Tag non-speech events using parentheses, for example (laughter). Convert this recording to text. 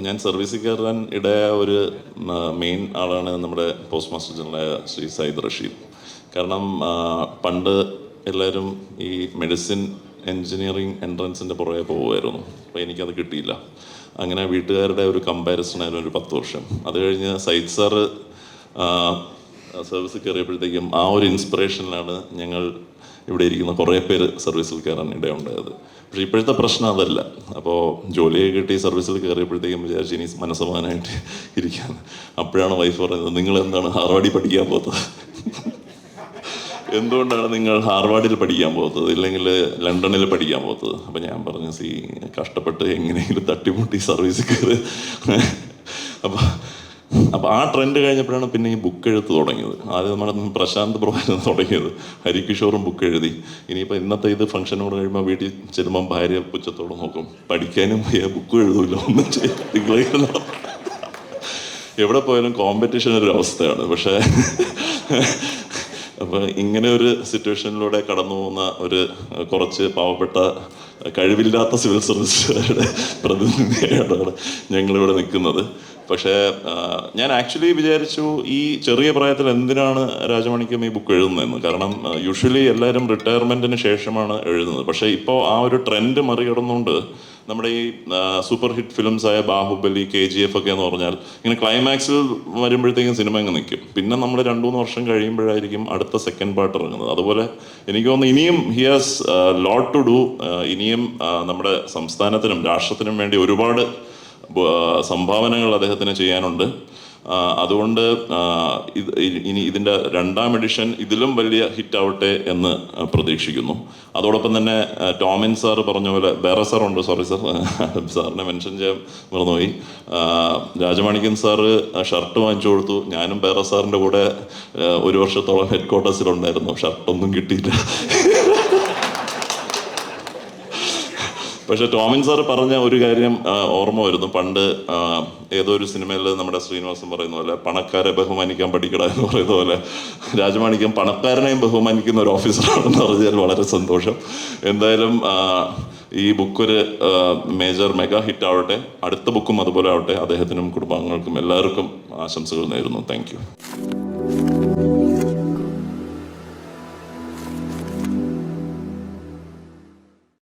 ഞാൻ സർവീസ് കയറാൻ ഇടയായ ഒരു മെയിൻ ആളാണ് നമ്മുടെ പോസ്റ്റ് മാസ്റ്റർ ജനറലായ ശ്രീ സയ്യിദ് റഷീദ്. കാരണം പണ്ട് എല്ലാവരും ഈ മെഡിസിൻ എൻജിനീയറിങ് എൻട്രൻസിന്റെ പുറകെ പോകുമായിരുന്നു അപ്പോൾ എനിക്കത് കിട്ടിയില്ല. അങ്ങനെ വീട്ടുകാരുടെ ഒരു കമ്പാരിസൺ ആയിരുന്നു ഒരു പത്ത് വർഷം. അത് കഴിഞ്ഞ് സയ്യിദ് സാറ് സർവീസിൽ കയറിയപ്പോഴത്തേക്കും ആ ഒരു ഇൻസ്പിറേഷനിലാണ് ഞങ്ങൾ ഇവിടെ ഇരിക്കുന്ന കുറേ പേര് സർവീസിൽ കയറാൻ ഇടയുണ്ടായത്. പക്ഷേ ഇപ്പോഴത്തെ പ്രശ്നം അതല്ല. അപ്പോൾ ജോലിയെ കിട്ടി സർവീസിൽ കയറിയപ്പോഴത്തേക്കും വിചാരിച്ചു ഇനി മനസ്സമാനായിട്ട് ഇരിക്കാൻ. അപ്പോഴാണ് വൈഫ് പറയുന്നത് നിങ്ങൾ എന്താണ് ഹാർവാഡി പഠിക്കാൻ പോകുന്നത് എന്തുകൊണ്ടാണ് നിങ്ങൾ ഹാർവാർഡിൽ പഠിക്കാൻ പോകുന്നത് ഇല്ലെങ്കിൽ ലണ്ടനിൽ പഠിക്കാൻ പോകുന്നത് അപ്പോൾ ഞാൻ പറഞ്ഞു സി കഷ്ടപ്പെട്ട് എങ്ങനെയെങ്കിലും തട്ടിമുട്ടി സർവീസിൽ കയറി. അപ്പം അപ്പോൾ ആ ട്രെൻഡ് കഴിഞ്ഞപ്പോഴാണ് പിന്നെ ഈ ബുക്ക് എഴുത്ത് തുടങ്ങിയത്. ആദ്യം നമ്മുടെ പ്രശാന്ത് പ്രഭാകരൻ തുടങ്ങിയത്. ഹരികിഷോറും ബുക്ക് എഴുതി. ഇനിയിപ്പോൾ ഇന്നത്തെ ഇത് ഫംഗ്ഷനോട് കഴിയുമ്പോൾ വീട്ടിൽ ചെല്ലുമ്പം ഭാര്യ പുച്ഛത്തോടെ നോക്കും. പഠിക്കാനും വയ്യ ബുക്കും എഴുതൂല ഒന്നും ചെയ്യില്ല. എവിടെ പോയാലും കോമ്പറ്റീഷൻ ഒരു അവസ്ഥയാണ്. പക്ഷേ അപ്പോൾ ഇങ്ങനെ ഒരു സിറ്റുവേഷനിലൂടെ കടന്നു പോകുന്ന ഒരു കുറച്ച് പാവപ്പെട്ട കഴിവില്ലാത്ത സിവിൽ സർവീസുകാരുടെ പ്രതിനിധിയായിട്ടാണ് ഞങ്ങളിവിടെ നിൽക്കുന്നത്. പക്ഷേ ഞാൻ ആക്ച്വലി വിചാരിച്ചു ഈ ചെറിയ പ്രായത്തിൽ എന്തിനാണ് രാജമണിക്കം ഈ ബുക്ക് എഴുതുന്നതെന്ന്. കാരണം യൂഷ്വലി എല്ലാവരും റിട്ടയർമെന്റിന് ശേഷമാണ് എഴുതുന്നത്. പക്ഷേ ഇപ്പോൾ ആ ഒരു ട്രെൻഡ് മറികടന്നുകൊണ്ട് നമ്മുടെ ഈ സൂപ്പർ ഹിറ്റ് ഫിലിംസ് ആയ ബാഹുബലി കെ ജി എഫ് ഒക്കെ എന്ന് പറഞ്ഞാൽ ഇങ്ങനെ ക്ലൈമാക്സിൽ വരുമ്പോഴത്തേക്കും സിനിമ അങ്ങ് നിൽക്കും പിന്നെ നമ്മൾ രണ്ടു മൂന്ന് വർഷം കഴിയുമ്പോഴായിരിക്കും അടുത്ത സെക്കൻഡ് പാർട്ട് ഇറങ്ങുന്നത്. അതുപോലെ എനിക്ക് തോന്നുന്നു ഇനിയും he has lot to do ഇനിയും നമ്മുടെ സംസ്ഥാനത്തിനും രാഷ്ട്രത്തിനും വേണ്ടി ഒരുപാട് സംഭാവനകൾ അദ്ദേഹത്തിന് ചെയ്യാനുണ്ട്. അതുകൊണ്ട് ഇനി ഇതിന്റെ രണ്ടാം എഡിഷൻ ഇതിലും വലിയ ഹിറ്റാവട്ടെ എന്ന് പ്രതീക്ഷിക്കുന്നു. അതോടൊപ്പം തന്നെ ടോമിൻ സാർ പറഞ്ഞ പോലെ വേറെ സാറുണ്ട്. സോറി സാർ (laughs) സാറിനെ മെൻഷൻ ചെയ്യാൻ മറന്നുപോയി. രാജമാണിക്കൻ സാറ് ഷർട്ട് വാങ്ങിച്ചു കൊടുത്തു. ഞാനും വേറെ സാറിന്റെ കൂടെ ഒരു വർഷത്തോളം ഹെഡ് ക്വാർട്ടേഴ്സിലുണ്ടായിരുന്നു ഷർട്ടൊന്നും കിട്ടിയില്ല. പക്ഷെ ടോമിൻ സാർ പറഞ്ഞ ഒരു കാര്യം ഓർമ്മ വരുന്നു. പണ്ട് ഏതോ ഒരു സിനിമയിൽ നമ്മുടെ ശ്രീനിവാസൻ പറയുന്ന പോലെ പണക്കാരെ ബഹുമാനിക്കാൻ പഠിക്കട എന്ന് പറയുന്ന പോലെ രാജമാണിക്യം പണക്കാരനെയും ബഹുമാനിക്കുന്ന ഒരു ഓഫീസറാണെന്ന് പറഞ്ഞാൽ വളരെ സന്തോഷം. എന്തായാലും ഈ ബുക്ക് ഒരു മേജർ മെഗാ ഹിറ്റ് ആവട്ടെ. അടുത്ത ബുക്കും അതുപോലെ ആവട്ടെ. അദ്ദേഹത്തിനും കുടുംബാംഗങ്ങൾക്കും എല്ലാവർക്കും ആശംസകൾ നേരുന്നു. താങ്ക്